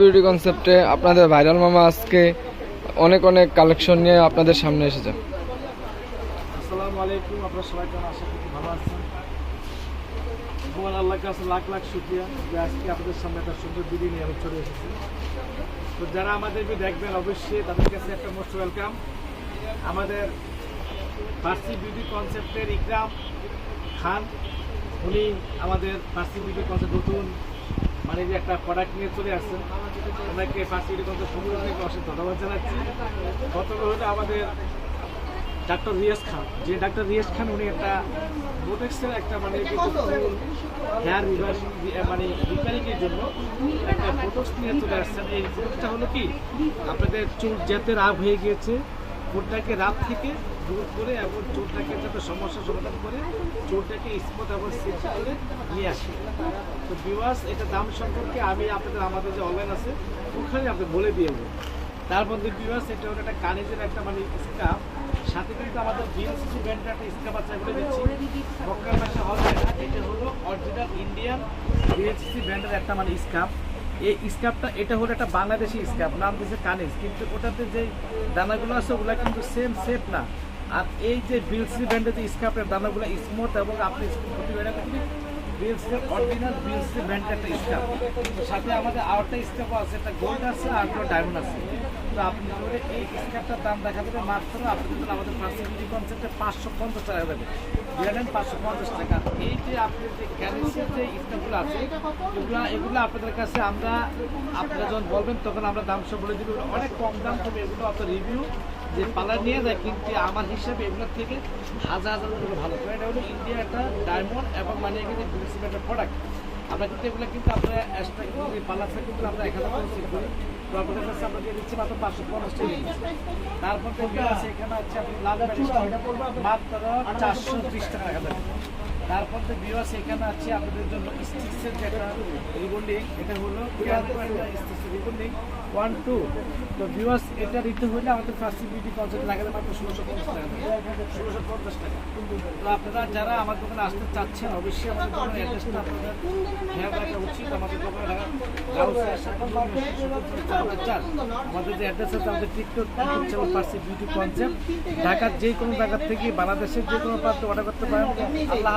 Beauty কনসেপ্টে আপনাদের viral মামা আজকে অনেক অনেক কালেকশন নিয়ে আপনাদের সামনে এসেছে। আসসালামু আলাইকুম ভালো আছেন। কাছে লাখ লাখ যে আজকে আপনাদের সামনে একটা সুন্দর নিয়ে তো যারা আমাদের দেখবেন, অবশ্যই তাদের কাছে একটা মোস্ট ওয়েলকাম আমাদের ফার্সি বিউটি কনসেপ্টের ইকরাম খান, উনি আমাদের ফার্সি বিউটি কনসেপ্ট নতুন মানে যে একটা প্রোডাক্ট নিয়ে চলে আসছেন ওনাকে সমুদ্র থেকে অসংখ্য ধন্যবাদ জানাচ্ছি। গতকাল হলো আমাদের ডাক্তার রিয়াজ খান। যে ডাক্তার রিয়াজ খান উনি একটা বোটেক্সের একটা মানে হেয়ার রিভার্সিং মানে রিপেয়ারিংয়ের জন্য একটা বোটক্স নিয়ে চলে আসছেন। এই বোটক্সটা হলো কি? আপনাদের চুল যাতে রাব হয়ে গিয়েছে চুলটাকে রাব থেকে দূর করে এবং চোরটাকে যাতে সমস্যার সমাধান করে চোরটাকে স্মুথ এবং সেট করে নিয়ে আসে। তো বিওয়াস এটা দাম সম্পর্কে আমি আপনাদের, আমাদের যে অনলাইন আছে, ওখানে আপনি বলে দিয়ে দেবো তার মধ্যে বিওয়াস এটা হলো একটা কানেজের একটা মানে স্কাপ সাথে কিন্তু আমাদের বিএসসি ব্র্যান্ডের একটা স্কাপ আছে, বলে দিচ্ছি। মক্কার হবে না, এটা হলো অরিজিনাল ইন্ডিয়ান বিএসসি ব্র্যান্ডের একটা মানে স্কাপ এই স্কাপটা এটা হলো একটা বাংলাদেশি স্কাপ নাম দিয়েছে কানেজ। কিন্তু ওটাতে যে দানাগুলো আছে, ওগুলো কিন্তু সেম শেপ না। আর এই যে বিএলসি ব্র্যান্ডের যে স্কাপের দানাগুলো স্মুথ এবং আপনি প্রতিবেদন বিএলসি অরিজিনাল বিএলসি ব্র্যান্ডের একটা স্কাপ সাথে আমাদের আরেকটা স্কাপও আছে একটা গোল্ড আছে আর একটা ডায়মন্ড আছে। তো আপনি করে এই স্কাপটার দাম দেখা যাবে মাত্র, আপনি যদি আমাদের ফার্সিলিটি কনসেপ্টে পাঁচশো পঞ্চাশ টাকা যাবে বিয়ারেন পাঁচশো পঞ্চাশ টাকা। এই যে আপনি যে ক্যালিসের যে স্কাপগুলো আছে, এগুলো এগুলো আপনাদের কাছে আমরা, আপনারা যখন বলবেন, তখন আমরা দাম সব বলে দিব। অনেক কম দাম তবে এগুলো অত রিভিউ যে পালার নিয়ে যায়, কিন্তু আমার হিসাবে এগুলোর থেকে হাজার হাজার টাকা ভালো। কারণ এটা হলো ইন্ডিয়া একটা ডায়মন্ড এবং মানে এখানে বিদেশি একটা প্রোডাক্ট আমরা কিন্তু এগুলো কিন্তু আমরা এক্সট্রা কিন্তু পার্লারটা কিন্তু আমরা এক হাজার করে তো আপনাদের কাছে আমরা দিয়ে দিচ্ছি মাত্র পাঁচশো পঞ্চাশ টাকা। তারপর এখানে আছে আপনি লাল মাত্র চারশো ত্রিশ টাকা দেখা তারপর তো বিওয়াস এখানে আছে আপনাদের জন্য স্টিক্সের যে একটা রিবন্ডিং এটা হলো রিবন্ডিং ওয়ান টু তো বিওয়াস এটা দিতে হলে আমাদের ফার্স্ট বিউটি কনসেপ্ট লাগালে মাত্র ষোলোশো পঞ্চাশ টাকা। ষোলোশো পঞ্চাশ টাকা। তো আপনারা যারা আমার দোকানে আসতে চাচ্ছেন অবশ্যই আমাদের দোকানে অ্যাড্রেসটা আপনাদের খেয়াল রাখা উচিত আমাদের দোকানে আমাদের যে অ্যাড্রেস আছে আমাদের TikTok channel Farsi beauty concept ঢাকার যে কোনো জায়গা থেকে বাংলাদেশের যে কোনো প্রান্তে অর্ডার করতে পারেন আল্লাহ